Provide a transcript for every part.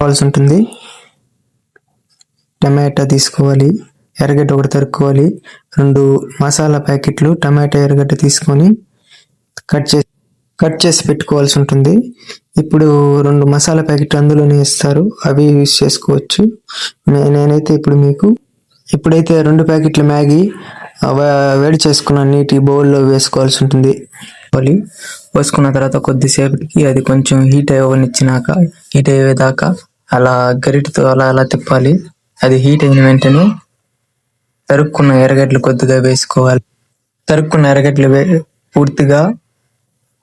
కావాల్సి ఉంటుంది. టమాటా తీసుకోవాలి. ఎర్రగడ్డ ఒకటి తరుక్కోవాలి. రెండు మసాలా ప్యాకెట్లు టమాటా ఎర్రగడ్డ తీసుకొని కట్ చేసి కట్ చేసి పెట్టుకోవాల్సి ఉంటుంది. ఇప్పుడు రెండు మసాలా ప్యాకెట్ అందులోనే ఇస్తారు అవి యూజ్ చేసుకోవచ్చు. నేనైతే ఇప్పుడు మీకు ఇప్పుడైతే రెండు ప్యాకెట్ల మ్యాగీ వేడి చేసుకున్న నీటి బౌల్లో వేసుకోవాల్సి ఉంటుంది. పోలి పోసుకున్న తర్వాత కొద్దిసేపటికి అది కొంచెం హీట్ అవ్వనిచ్చినాక హీట్ అయ్యేదాకా అలా గరిటతో అలా అలా తిప్పాలి. అది హీట్ అయిన వెంటనే తరుక్కున్న ఎర్రగడ్డలు కొద్దిగా వేసుకోవాలి. తరుక్కున్న ఎర్రగడ్డలు వే పూర్తిగా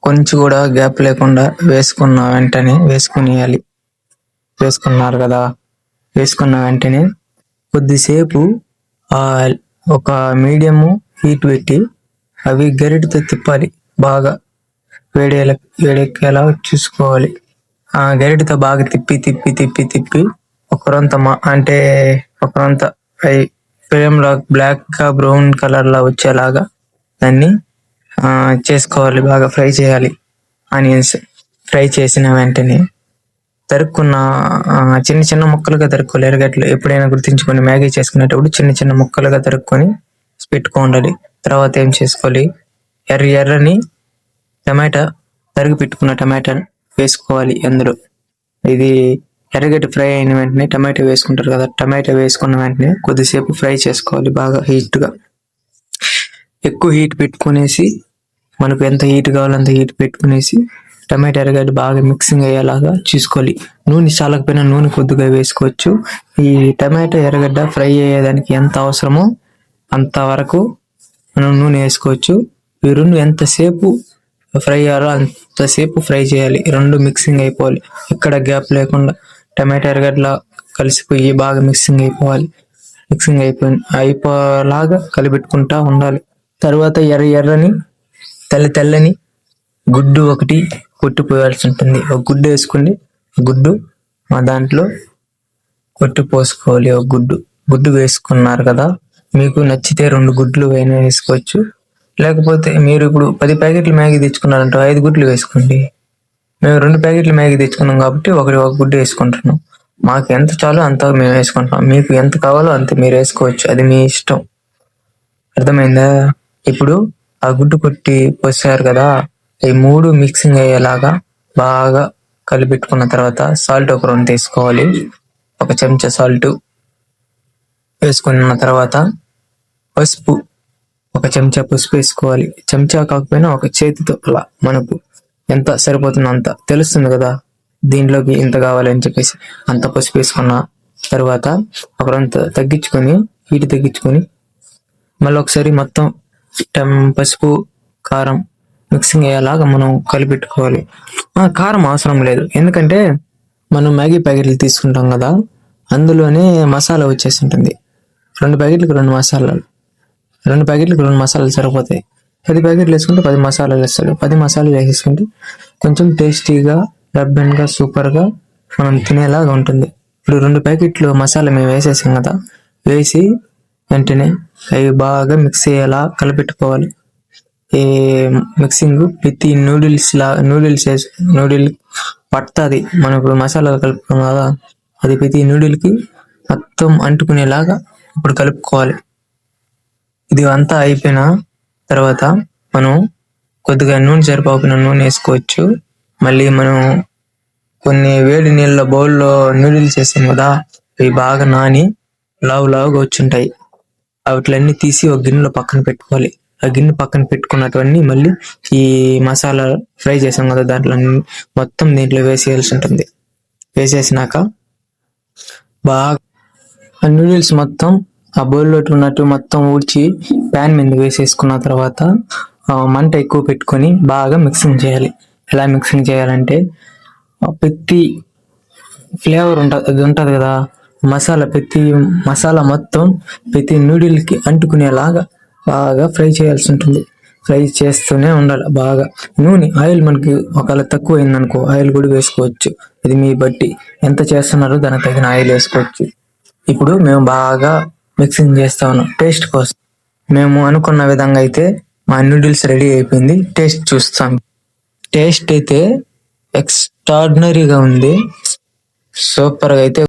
కొంచెం కూడా గ్యాప్ లేకుండా వేసుకున్న వెంటనే వేసుకునేయాలి. వేసుకున్నారు కదా? వేసుకున్న వెంటనే కొద్దిసేపు ఒక మీడియము హీట్ పెట్టి అవి గరిటతో తిప్పాలి. బాగా వేడేలా వేడెక్కేలా చూసుకోవాలి. ఆ గరిటతో బాగా తిప్పి తిప్పి తిప్పి తిప్పి ఒకరంత మా- అంటే ఒకరంత ఫ్రేమ్ లా బ్లాక్గా బ్రౌన్ కలర్ లా వచ్చేలాగా దాన్ని చేసుకోవాలి బాగా ఫ్రై చేయాలి. ఆనియన్స్ ఫ్రై చేసిన వెంటనే తరుక్కున్న చిన్న చిన్న ముక్కలుగా తరుక్కోవాలి. ఎరగట్లు ఎప్పుడైనా గుర్తుంచుకొని మ్యాగీ చేసుకునేటప్పుడు చిన్న చిన్న ముక్కలుగా తరుక్కొని పెట్టుకోండి తర్వాత ఏం చేసుకోవాలి? ఎర్ర ఎర్రని టమాటా తరిగి పెట్టుకున్న టమాటా వేసుకోవాలి అందులో. ఇది ఎర్రగడ్డ ఫ్రై అయిన వెంటనే టమాటా వేసుకుంటారు కదా టమాటా వేసుకున్న వెంటనే కొద్దిసేపు ఫ్రై చేసుకోవాలి బాగా హీట్గా. ఎక్కువ హీట్ పెట్టుకునేసి మనకు ఎంత హీట్ కావాలో అంత హీట్ పెట్టుకునేసి టమాటా ఎర్రగడ్డ బాగా మిక్సింగ్ అయ్యేలాగా చూసుకోవాలి. నూనె చాలకపోయినా నూనె కొద్దిగా వేసుకోవచ్చు. ఈ టమాటా ఎర్రగడ్డ ఫ్రై అయ్యేదానికి ఎంత అవసరమో అంతవరకు మనం నూనె వేసుకోవచ్చు. ఈ రెండు ఎంతసేపు ఫ్రై అయ్యాలో కొంతసేపు ఫ్రై చేయాలి. రెండు మిక్సింగ్ అయిపోవాలి. ఎక్కడ గ్యాప్ లేకుండా టమాటా ఎర్రగడ్డలా కలిసిపోయి బాగా మిక్సింగ్ అయిపోవాలి. మిక్సింగ్ అయిపోయి అయిపోలాగా కలిపెట్టుకుంటా ఉండాలి. తర్వాత ఎర్ర ఎర్రని తెల్ల తెల్లని గుడ్డు ఒకటి కొట్టిపోయాల్సి ఉంటుంది. ఒక గుడ్డు వేసుకుని గుడ్డు మా దాంట్లో కొట్టి పోసుకోవాలి. ఒక గుడ్డు. గుడ్డు వేసుకున్నారు కదా. మీకు నచ్చితే రెండు గుడ్లు వేయన వేసుకోవచ్చు. లేకపోతే మీరు ఇప్పుడు పది ప్యాకెట్లు మ్యాగీ తెచ్చుకున్నారంటే ఐదు గుడ్లు వేసుకోండి. మేము రెండు ప్యాకెట్లు మ్యాగీ తెచ్చుకున్నాం కాబట్టి ఒకటి ఒక గుడ్డు వేసుకుంటున్నాం మాకు ఎంత చాలో అంత మేము వేసుకుంటాం. మీకు ఎంత కావాలో అంత మీరు వేసుకోవచ్చు. అది మీ ఇష్టం. అర్థమైందా? ఇప్పుడు ఆ గుడ్డు కొట్టి పోసారు కదా ఈ మూడు మిక్సింగ్ అయ్యేలాగా బాగా కలిపెట్టుకున్న తర్వాత సాల్ట్ ఒక రెండు తీసుకోవాలి ఒక చెంచా సాల్ట్ వేసుకున్న తర్వాత పసుపు ఒక చెంచా పసుపు వేసుకోవాలి. చెంచా కాకపోయినా ఒక చేతితో అలా మనకు ఎంత సరిపోతుందో అంత తెలుస్తుంది కదా. దీంట్లోకి ఇంత కావాలని చెప్పేసి అంత పసుపు వేసుకున్న తర్వాత అక్కడంత తగ్గించుకొని హీట్ తగ్గించుకొని మళ్ళీ ఒకసారి మొత్తం టెం- పసుపు కారం మిక్సింగ్ అయ్యేలాగా మనం కలిపెట్టుకోవాలి. ఆ, కారం అవసరం లేదు. ఎందుకంటే మనం మ్యాగీ ప్యాకెట్లు తీసుకుంటాం కదా. అందులోనే మసాలా వచ్చేసి ఉంటుంది. రెండు ప్యాకెట్లకు రెండు మసాలాలు. రెండు ప్యాకెట్లకు రెండు మసాలాలు సరిపోతాయి. పది ప్యాకెట్లు వేసుకుంటే పది మసాలాలు వేస్తాడు. పది మసాలాలు వేసేసుకుంటే కొంచెం టేస్టీగా రబ్బెన్గా సూపర్గా మనం తినేలాగా ఉంటుంది. ఇప్పుడు రెండు ప్యాకెట్లు మసాలా మేము వేసేసాం కదా వేసి వెంటనే అవి బాగా మిక్స్ అయ్యేలా కలిపెట్టుకోవాలి. ఈ మిక్సింగ్ ప్రతి నూడిల్స్ లా నూడిల్స్ వేసి నూడిల్ పడుతుంది. మనం ఇప్పుడు మసాలా కలుపుకున్నాం కదా అది ప్రతి నూడిల్కి మొత్తం అంటుకునేలాగా ఇప్పుడు కలుపుకోవాలి. ఇది అంతా అయిపోయిన తర్వాత మనం కొద్దిగా నూనె సరిపోకపోయిన నూనె వేసుకోవచ్చు. మళ్ళీ మనం కొన్ని వేడి నీళ్ళ బౌల్లో నూడిల్స్ వేసాం కదా అవి బాగా నాని లావు లావుగా వచ్చుంటాయి. వాటిలన్నీ తీసి ఒక గిన్నెలో పక్కన పెట్టుకోవాలి. ఆ గిన్నె పక్కన పెట్టుకున్నటువన్నీ మళ్ళీ ఈ మసాలా ఫ్రై చేసాం కదా దాంట్లో మొత్తం దీంట్లో వేసేయాల్సి ఉంటుంది. వేసేసినాక బాగా ఆ నూడిల్స్ మొత్తం ఆ బౌల్లో ఉన్నట్టు మొత్తం ఊడ్చి ప్యాన్ మీద వేసేసుకున్న తర్వాత మంట ఎక్కువ పెట్టుకొని బాగా మిక్సింగ్ చేయాలి. ఎలా మిక్సింగ్ చేయాలంటే ప్రతి ఫ్లేవర్ ఉంటుంది అది ఉంటుంది కదా మసాలా ప్రతి మసాలా మొత్తం ప్రతి నూడిల్కి అంటుకునేలాగా బాగా ఫ్రై చేయాల్సి ఉంటుంది. ఫ్రై చేస్తూనే ఉండాలి బాగా. నూనె ఆయిల్ మనకి ఒకవేళ తక్కువ అయిందనుకో ఆయిల్ కూడా వేసుకోవచ్చు. ఇది మీ బట్టి. ఎంత చేస్తున్నారో దానికి తగిన ఆయిల్ వేసుకోవచ్చు. ఇప్పుడు మేము బాగా మిక్సింగ్ చేస్తాను. టేస్ట్ కోసం. మేము అనుకున్న విధంగా అయితే మా నూడిల్స్ రెడీ అయిపోయింది. టేస్ట్ చూస్తాం. టేస్ట్ అయితే ఎక్స్ట్రాడినరీగా ఉంది. సూపర్గా అయితే